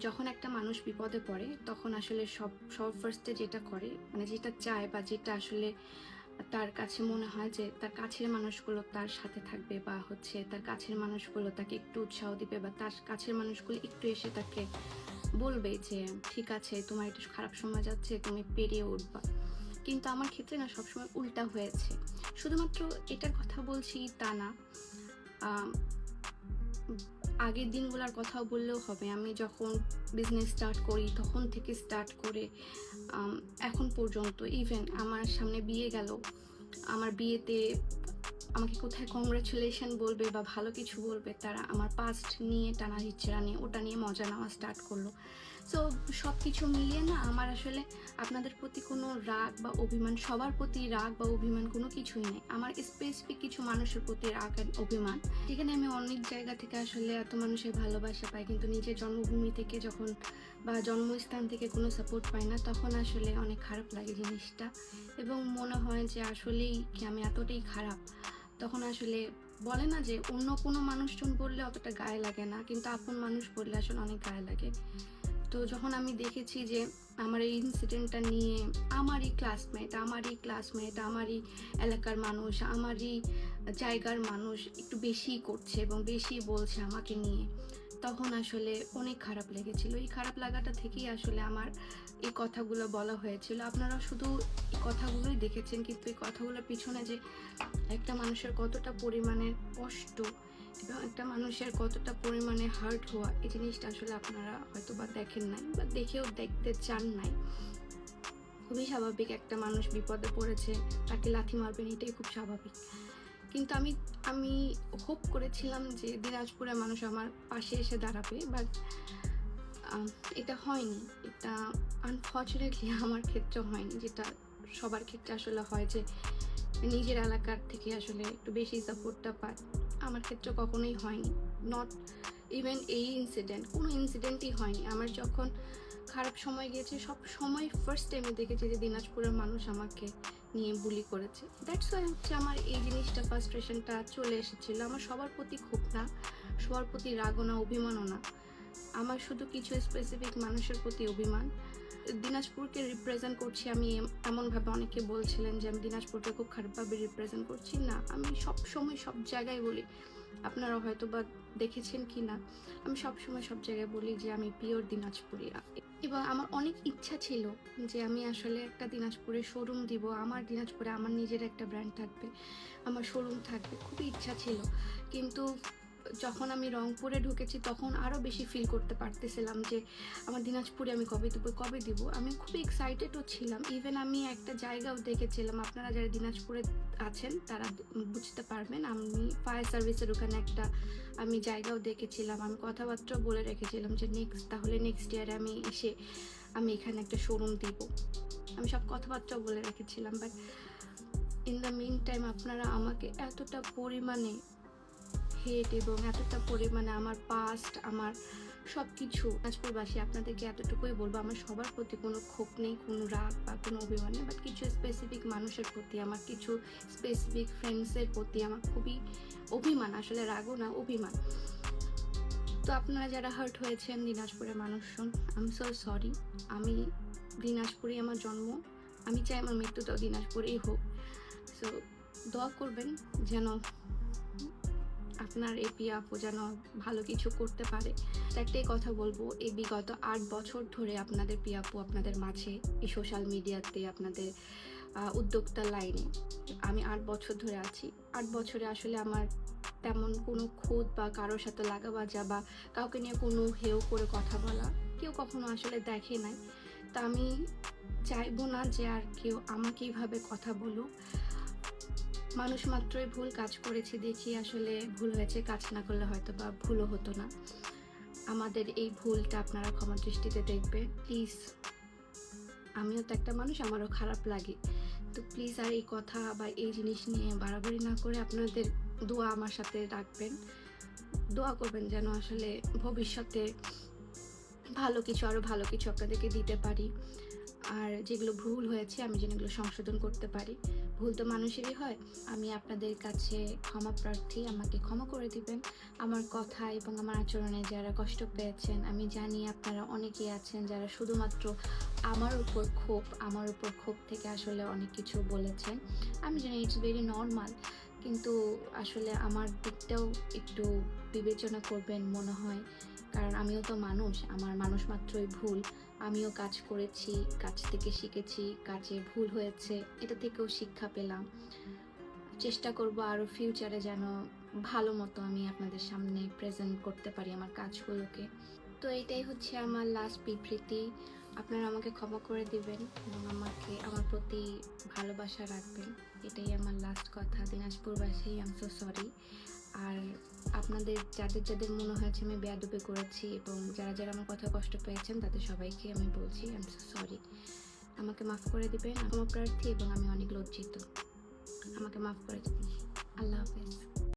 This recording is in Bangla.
যখন একটা মানুষ বিপদে পড়ে, তখন আসলে সব সব ফার্স্টে যেটা করে মানে যেটা চায় বা যেটা আসলে তার কাছে মনে হয় যে তার কাছের মানুষগুলো তার সাথে থাকবে বা হচ্ছে তার কাছের মানুষগুলো তাকে একটু উৎসাহ দিবে বা তার কাছের মানুষগুলো একটু এসে তাকে বলবে যে, ঠিক আছে, তোমার একটু খারাপ সময় যাচ্ছে, তুমি পেরিয়ে উঠবা। কিন্তু আমার ক্ষেত্রে না সবসময় উল্টা হয়েছে। শুধুমাত্র এটার কথা বলছি তা না। আগের দিনগুলোর কথা বললেও হবে। আমি যখন বিজনেস স্টার্ট করি, তখন থেকে স্টার্ট করে এখন পর্যন্ত ইভেন আমার সামনে বিয়ে গেল, আমার বিয়েতে আমাকে কোথায় কংগ্রাচুলেশন বলবে বা ভালো কিছু বলবে, তারা আমার পাস্ট নিয়ে টানা হিচ্ছেরা নিয়ে ওটা নিয়ে মজা নেওয়া স্টার্ট করল। সো সব কিছু মিলিয়ে না আমার আসলে আপনাদের প্রতি কোনো রাগ বা অভিমান, সবার প্রতি রাগ বা অভিমান কোনো কিছুই নেই। আমার স্পেসিফিক কিছু মানুষের প্রতি রাগ আর অভিমান। যেখানে আমি অনেক জায়গা থেকে আসলে এত মানুষের ভালোবাসা পাই, কিন্তু নিজের জন্মভূমি থেকে যখন বা জন্মস্থান থেকে কোনো সাপোর্ট পাই না, তখন আসলে অনেক খারাপ লাগে জিনিসটা। এবং মনে হয় যে আসলেই কি আমি এতটাই খারাপ, তখন আসলে বলে না যে অন্য কোনো মানুষজন বললে অতটা গায়ে লাগে না, কিন্তু আপন মানুষ বললে আসলে অনেক গায়ে লাগে। তো যখন আমি দেখেছি যে আমার এই ইনসিডেন্টটা নিয়ে আমারই ক্লাসমেট আমারই ক্লাসমেট আমারই এলাকার মানুষ, আমারই জায়গার মানুষ একটু বেশি করছে এবং বেশি বলছে আমাকে নিয়ে, তখন আসলে অনেক খারাপ লেগেছিল। এই খারাপ লাগাটা থেকেই আসলে আমার এই কথাগুলো বলা হয়েছিল। আপনারা শুধু এই কথাগুলোই দেখেছেন, কিন্তু এই কথাগুলোর পিছনে যে একটা মানুষের কতটা পরিমাণের কষ্ট এবং একটা মানুষের কতটা পরিমাণে হার্ট হওয়া, এই জিনিসটা আসলে আপনারা হয়তো বা দেখেন নাই বা দেখেও দেখতে চান নাই। খুবই স্বাভাবিক একটা মানুষ বিপদে পড়েছে, তাকে লাথি মারবেন, এটাই খুব স্বাভাবিক। কিন্তু আমি আমি হোপ করেছিলাম যে দিনাজপুরের মানুষ আমার পাশে এসে দাঁড়াবে বাট এটা হয়নি। এটা আনফর্চুনেটলি আমার ক্ষেত্রে হয়নি, যেটা সবার ক্ষেত্রে আসলে হয় যে নিজের এলাকার থেকে আসলে একটু বেশি সাপোর্টটা পায়। আমার ক্ষেত্রে কখনোই হয়নি। নট ইভেন এই ইনসিডেন্ট কোনো ইনসিডেন্টই হয়নি। আমার যখন খারাপ সময় গিয়েছে, সব সময় ফার্স্ট টাইমে দেখেছি যে দিনাজপুরের মানুষ আমাকে নিয়ে বুলি করেছে। দ্যাটস ওয়াই হচ্ছে আমার এই জিনিসটা ফার্স্ট্রেশনটা চলে এসেছিল। আমার সবার প্রতি খুব না সবার প্রতি রাগও না, অভিমানও না। আমার শুধু কিছু স্পেসিফিক মানুষের প্রতি অভিমান। দিনাজপুরকে রিপ্রেজেন্ট করছি আমি এমনভাবে অনেকে বলছিলেন যে আমি দিনাজপুরকে খুব খারাপভাবে রিপ্রেজেন্ট করছি। না, আমি সব সময় সব জায়গায় বলি, আপনারা হয়তো বা দেখেছেন কি না আমি সব সময় সব জায়গায় বলি যে আমি পিওর দিনাজপুরি। এবং আমার অনেক ইচ্ছা ছিল যে আমি আসলে একটা দিনাজপুরে শোরুম দিব, আমার দিনাজপুরে আমার নিজের একটা ব্র্যান্ড থাকবে, আমার শোরুম থাকবে, খুবই ইচ্ছা ছিল। কিন্তু যখন আমি রংপুরে ঢুকেছি, তখন আরও বেশি ফিল করতে পারতেছিলাম যে, আমার দিনাজপুরে আমি কবে দেবো, কবে দিব। আমি খুব এক্সাইটেডও ছিলাম। ইভেন আমি একটা জায়গাও দেখেছিলাম। আপনারা যারা দিনাজপুরে আছেন, তারা বুঝতে পারবেন, আমি ফায়ার সার্ভিসের ওখানে একটা আমি জায়গাও দেখেছিলাম। আমি কথাবার্তাও বলে রেখেছিলাম যে নেক্সট তাহলে নেক্সট ইয়ারে আমি এসে আমি এখানে একটা শোরুম দিব। আমি সব কথাবার্তাও বলে রেখেছিলাম but in the meantime আপনারা আমাকে এতটা পরিমাণে হেট এবং এতটা পরিমাণে আমার পাস্ট আমার সব কিছু দিনাজপুরবাসী আপনাদেরকে এতটুকুই বলব, আমার সবার প্রতি কোনো ক্ষোভ নেই, কোনো রাগ বা কোনো অভিমান নেই বাট কিছু স্পেসিফিক মানুষের প্রতি, আমার কিছু স্পেসিফিক ফ্রেন্ডসের প্রতি আমার খুবই অভিমান, আসলে রাগও না, অভিমান। তো আপনারা যারা হার্ট হয়েছেন দিনাজপুরের মানুষজন আমি সো সরি আমি দিনাজপুরেই আমার জন্ম, আমি চাই আমার মৃত্যুটাও দিনাজপুরেই হোক। সো দোয়া করবেন যেন আপনার এই পিয়া আপু যেন ভালো কিছু করতে পারে। একটাই কথা বলব, এই বিগত আট বছর ধরে আপনাদের পিয়া আপু আপনাদের মাঝে, এই সোশ্যাল মিডিয়াতে আপনাদের উদ্যোক্তা লাইনে আমি আট বছর ধরে আছি। আট বছরে আসলে আমার তেমন কোনো খুদ বা কারোর সাথে লাগা বাজা বা কাউকে নিয়ে কোনো হেও করে কথা বলা কেউ কখনো আসলে দেখে নাই। তা আমি চাইব না যে আর কেউ আমাকে এইভাবে কথা বলুক। মানুষ মাত্রই ভুল কাজ করেছি দেখি আসলে ভুল হয়েছে, কাজ না করলে হয়তো বা ভুলও হতো না। আমাদের এই ভুলটা আপনারা ক্ষমা দৃষ্টিতে দেখবে। প্লিজ আমিও তো একটা মানুষ, আমারও খারাপ লাগে। তো প্লিজ আর এই কথা বা এই জিনিস নিয়ে বাড়াবাড়ি না করে আপনাদের দোয়া আমার সাথে রাখবেন। দোয়া করবেন যেন আসলে ভবিষ্যতে ভালো কিছু আরও ভালো কিছু আপনাদেরকে দিতে পারি। আর যেগুলো ভুল হয়েছে, আমি যেন এগুলো সংশোধন করতে পারি। ভুল তো মানুষেরই হয়। আমি আপনাদের কাছে ক্ষমা প্রার্থী, আমাকে ক্ষমা করে দিবেন। আমার কথা এবং আমার আচরণে যারা কষ্ট পেয়েছেন, আমি জানি আপনারা অনেকেই আছেন যারা শুধুমাত্র আমার উপর ক্ষোভ, আমার উপর ক্ষোভ থেকে আসলে অনেক কিছু বলেছেন। আমি জানি ইটস ভেরি নর্মাল কিন্তু আসলে আমার দিকটাও একটু বিবেচনা করবেন মনে হয়। কারণ আমিও তো মানুষ, আমার মানুষ মাত্রই ভুল। আমিও কাজ করেছি, কাজ থেকে শিখেছি, কাজে ভুল হয়েছে, এটা থেকেও শিক্ষা পেলাম। চেষ্টা করব আরও ফিউচারে যেন ভালো মতো আমি আপনাদের সামনে প্রেজেন্ট করতে পারি আমার কাজগুলোকে। তো এটাই হচ্ছে আমার লাস্ট বিবৃতি। আপনারা আমাকে ক্ষমা করে দিবেন এবং আমাকে, আমার প্রতি ভালোবাসা রাখবেন। এটাই আমার লাস্ট কথা। দিনাজপুরবাসী আম সো সরি আর আপনাদের, যাদের যাদের মনে হয়েছে আমি বেয়াদুপি করেছি এবং যারা যারা আমার কথা কষ্ট পেয়েছেন, তাদের সবাইকে আমি বলছি আই সো সরি আমাকে মাফ করে দিবেন আমার প্রার্থী এবং আমি অনেক লজ্জিত। আমাকে মাফ করে দেবেন। আল্লাহ হাফেজ।